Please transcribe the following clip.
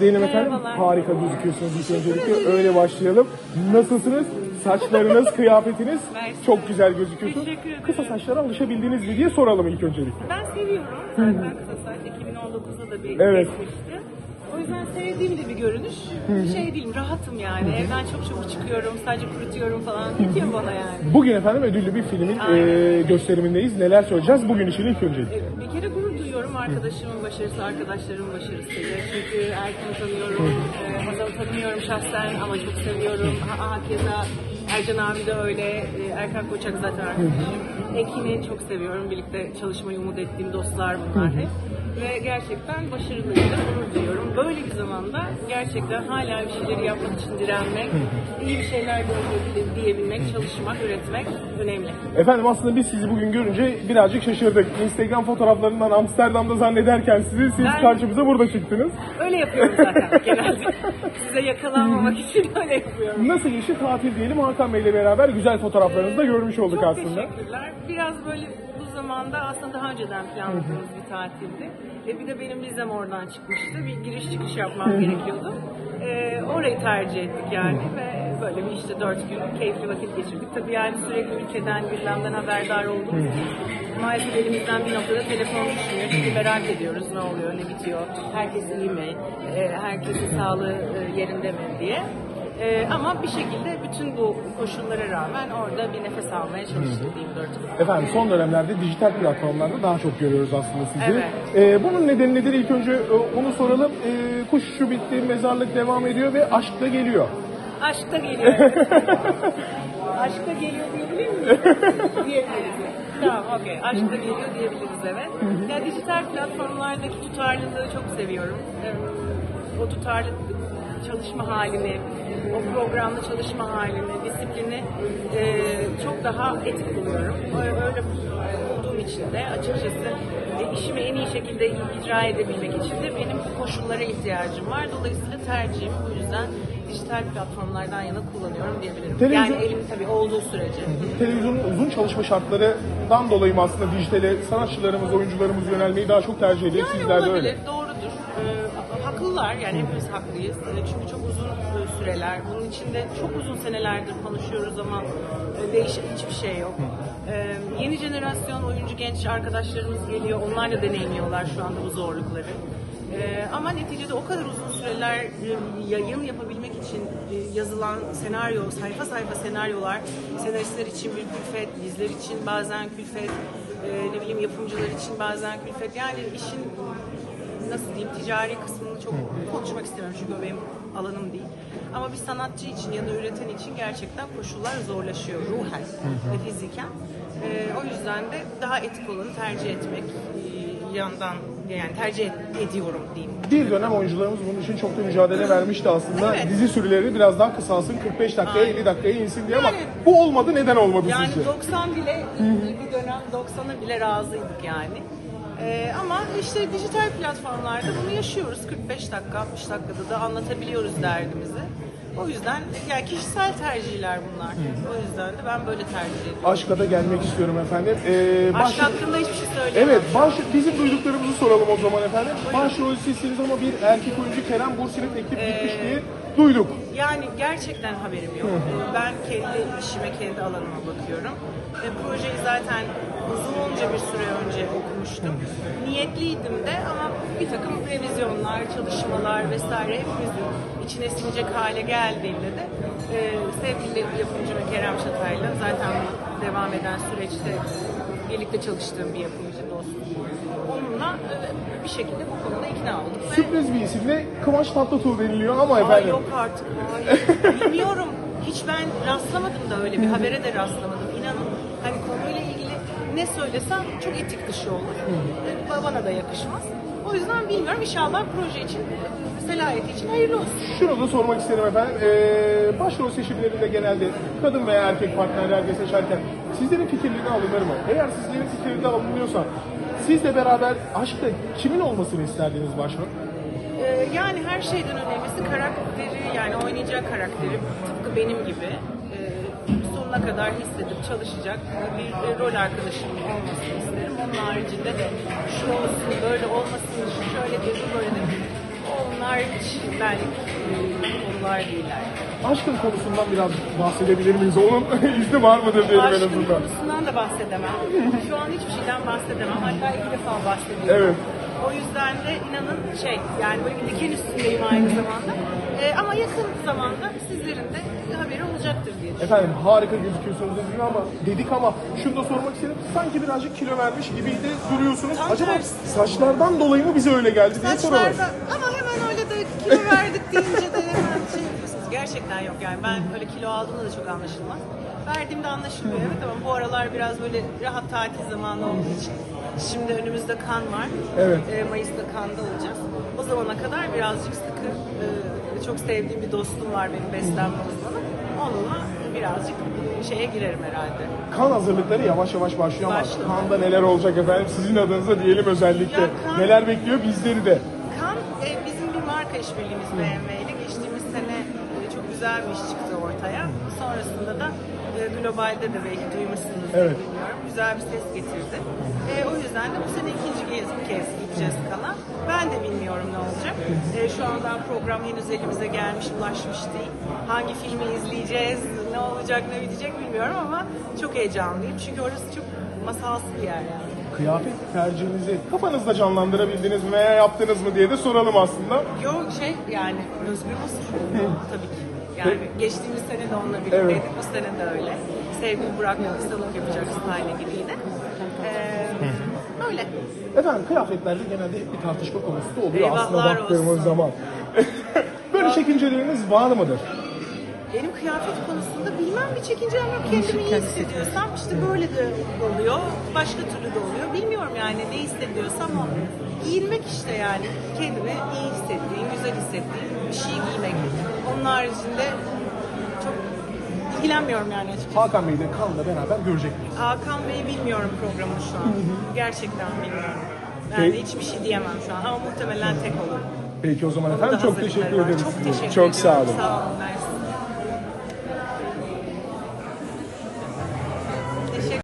Diyelim efendim. Merhabalar. Harika gözüküyorsunuz ilk öncelikle. Öyle başlayalım. Nasılsınız? Saçlarınız, kıyafetiniz Mersi. çok güzel gözüküyorsunuz. Teşekkür ederim. Kısa saçlara alışabildiniz mi diye soralım ilk öncelikle. Ben seviyorum. Zaten kısa saç 2019'da da bir Evet. kesmişti. O yüzden sevdiğim de bir görünüş. Şey değilim, rahatım yani. Evden çok çabuk çıkıyorum, sadece kurutuyorum falan. Yetiyor bana yani. Bugün efendim ödüllü bir filmin Aynen. e, gösterimindeyiz. Neler söyleyeceğiz bugün için ilk öncelikle? E, Bir kere gurur arkadaşımın başarısı, arkadaşlarımın başarısıyla. Çünkü Erkan'ı tanıyorum, e, Hazal'ı tanımıyorum şahsen ama çok seviyorum. Ha, ha, keza Ercan abi de öyle, e, Erkan Koçak zaten arkadaşım. Ekin'i çok seviyorum, birlikte çalışmayı umut ettiğim dostlar bunlar hep. Ve gerçekten başarılıydı, gurur duyuyorum. Böyle bir zamanda gerçekten hala bir şeyleri yapmak için direnmek, iyi bir şeyler görmek, diyebilmek, çalışmak, üretmek önemli. Efendim aslında biz sizi bugün görünce birazcık şaşırdık. Instagram fotoğraflarından Amsterdam'da zannederken sizi siz Ben- karşımıza burada çıktınız. Öyle yapıyorum zaten genelde. Size yakalanmamak için öyle yapıyorum. Nasıl geçti tatil diyelim Hakan Bey'le beraber güzel fotoğraflarınızı da görmüş olduk Çok aslında. teşekkürler. Biraz böyle bu zamanda aslında daha önceden planladığımız bir tatildi. E bir de benim vizem oradan çıkmıştı. Bir giriş çıkış yapmam gerekiyordu. E, orayı tercih ettik yani ve böyle bir işte dört gün keyifli vakit geçirdik. Tabii yani sürekli ülkeden, gündemden haberdar olduğumuz için maalesef elimizden bir noktada telefon düşmüyor. Çünkü merak ediyoruz ne oluyor, ne bitiyor, herkes iyi mi, e, herkesin sağlığı e, yerinde mi diye. Ee, ama bir şekilde bütün bu koşullara rağmen orada bir nefes almaya çalıştık diyeyim dört. Efendim son dönemlerde dijital platformlarda daha çok görüyoruz aslında sizi. Evet. Ee, bunun nedeni nedir? İlk önce e, onu soralım. Ee, kuş şu bitti, mezarlık devam ediyor ve aşk da geliyor. Aşk da geliyor. Aşk da geliyor diyebilir miyiz? Diyebiliriz. Tamam okey. Aşk da geliyor diyebiliriz evet. Ya dijital platformlardaki tutarlılığı çok seviyorum. O tutarlı çalışma halini, o programda çalışma halini, disiplini e, çok daha etik buluyorum. Öyle olduğum için de açıkçası e, işimi en iyi şekilde icra edebilmek için de benim bu koşullara ihtiyacım var. Dolayısıyla tercihim bu yüzden dijital platformlardan yana kullanıyorum diyebilirim. Televizyon- Yani elim tabii olduğu sürece. Televizyonun uzun çalışma şartlarından dolayı mı aslında dijitale sanatçılarımız, oyuncularımız yönelmeyi daha çok tercih ediyor. Yani Sizler de olabilir, öyle. doğrudur. Ee, haklılar yani hepimiz haklıyız. Ee, çünkü çok süreler. Bunun içinde çok uzun senelerdir konuşuyoruz ama e, değişen hiçbir şey yok. Ee, yeni jenerasyon oyuncu genç arkadaşlarımız geliyor. Onlar da deneyimliyorlar şu anda bu zorlukları. Ee, ama neticede o kadar uzun süreler e, yayın yapabilmek için e, yazılan senaryo, sayfa sayfa senaryolar, senaristler için bir külfet, bizler için bazen külfet, e, ne bileyim yapımcılar için bazen külfet. Yani işin nasıl diyeyim ticari kısmını çok konuşmak istemiyorum çünkü o benim alanım değil. Ama bir sanatçı için ya da üreten için gerçekten koşullar zorlaşıyor ruhen ve fiziken. Ee, o yüzden de daha etik olanı tercih etmek e, yandan yani tercih ed- ediyorum diyeyim. Bir dönem oyuncularımız bunun için çok da mücadele vermişti aslında. Evet. Dizi süreleri biraz daha kısalsın, 45 dakikaya, Aynen. 50 dakikaya insin diye ama Yani- bu olmadı. Neden olmadı Yani sizce? 90 bile bir dönem 90'a bile razıydık yani. Ee, ama işte dijital platformlarda bunu yaşıyoruz. 45 dakika, 60 dakikada da anlatabiliyoruz derdimizi. O yüzden yani kişisel tercihler bunlar. O yüzden de ben böyle tercih ediyorum. Aşk'a da gelmek istiyorum efendim. Ee, Aşk hakkında hiçbir şey söyleyemem. Evet, baş, bizim duyduklarımızı soralım o zaman efendim. Başrol sizsiniz ama bir erkek oyuncu Kerem Bursi'ne teklif Ee, gitmiş diye duyduk. Yani gerçekten haberim yok. Ee, Ben kendi işime, kendi alanıma bakıyorum. Ve projeyi zaten uzunca bir süre önce okumuştum. Niyetliydim de ama bir takım revizyonlar, çalışmalar vesaire hepimizin içine sinecek hale geldiğinde de e, sevgili yapımcı ve Kerem Şatay'la zaten devam eden süreçte birlikte çalıştığım bir yapımcı dostum. Onunla e, bir şekilde bu konuda ikna olduk. Ve- Sürpriz bir isimle Kıvanç Tatlıtuğ deniliyor ama Ay efendim. yok artık. Hayır. Bilmiyorum. Hiç ben rastlamadım da öyle bir habere de rastlamadım. Ne söylesem çok etik dışı olur. Ee, Bana da yakışmaz. O yüzden bilmiyorum. İnşallah proje için, selayeti için hayırlı olsun. Şunu da sormak isterim efendim. Ee, başrol seçimlerinde genelde kadın veya erkek partnerler seçerken sizlerin fikirleri alınır mı? Eğer sizlerin fikirleri alınıyorsa sizle beraber aşkta kimin olmasını isterdiniz başrol? Ee, yani her şeyden önemlisi karakteri yani oynayacağı karakteri tıpkı benim gibi e, sonuna kadar hissedip çalışacak bir e, rol arkadaşım olmasını isterim. Onun haricinde de şu olsun böyle olmasın şu şöyle dedi böyle de Onlar hiç benlik konular değiller. Aşkın konusundan biraz bahsedebilir miyiz? Onun izni var mıdır diyelim en Aşkın azından. konusundan da bahsedemem. Şu an hiçbir şeyden bahsedemem. Hatta ilk defa bahsediyorum. Evet. O yüzden de inanın şey yani böyle bir diken üstündeyim aynı zamanda. Ee, ama yakın zamanda sizlerin de Efendim harika gözüküyorsunuz dedik ama dedik ama şunu da sormak istedim. Sanki birazcık kilo vermiş gibiydi duruyorsunuz. Tam Acaba tersi. saçlardan dolayı mı bize öyle geldi diye soralım. Saçlarda ama hemen öyle de kilo verdik deyince de hemen şey yapıyorsunuz. Gerçekten yok yani ben böyle kilo aldığımda da çok anlaşılmaz. Verdiğimde anlaşılmıyor evet ama bu aralar biraz böyle rahat tatil zamanı olduğu için. Şimdi önümüzde kan var. Evet. Ee, Mayıs'ta kanda olacağız. O zamana kadar birazcık sıkı, e, çok sevdiğim bir dostum var benim beslenme uzmanı. Onunla birazcık şeye girerim herhalde. Kan hazırlıkları yavaş yavaş başlıyor ama Başladı. kanda neler olacak efendim sizin adınıza diyelim özellikle. Ya kan- Neler bekliyor bizleri de. Kan e, bizim bir marka işbirliğimiz BMW ile geçtiğimiz sene e, güzel bir iş çıktı ortaya. Sonrasında da e, globalde de belki duymuşsunuz Evet. bilmiyorum. Güzel bir ses getirdi. E, o yüzden de bu sene ikinci kez, kez gideceğiz kana. Ben de bilmiyorum ne olacak. E, şu anda program henüz elimize gelmiş, ulaşmış değil. Hangi filmi izleyeceğiz, ne olacak, ne bitecek bilmiyorum ama çok heyecanlıyım. Çünkü orası çok masalsı bir yer yani. Kıyafet tercihinizi kafanızda canlandırabildiniz mi veya yaptınız mı diye de soralım aslında. Yok şey yani Özgür Masur tabii ki. Yani geçtiğimiz sene de onunla birlikteydik. Evet. Bu sene de öyle. Sevgili Burak'la kısalık yapacak style gibiydi. Ee, öyle. Efendim kıyafetlerde genelde hep bir tartışma konusu da oluyor aslında Eyvahlar baktığımız olsun. zaman. Böyle çekinceleriniz var mıdır? Benim kıyafet konusunda bilmem bir çekincem yok. Kendimi iyi hissediyorsam işte böyle de oluyor. Başka türlü de oluyor. Bilmiyorum yani ne hissediyorsam o. Giyinmek işte yani. Kendimi iyi hissettiğim, güzel hissettiğim bir şey giymek. Onun haricinde çok ilgilenmiyorum yani açıkçası. Hakan Bey'i de kanla beraber görecek miyiz? Hakan Bey'i bilmiyorum programı şu an. Gerçekten bilmiyorum. Yani Peki. hiçbir şey diyemem şu an ama muhtemelen tek olur. Peki o zaman efendim çok teşekkür ederiz. Çok teşekkür Çok sağ ediyorum. olun. Sağ olun. Mersi.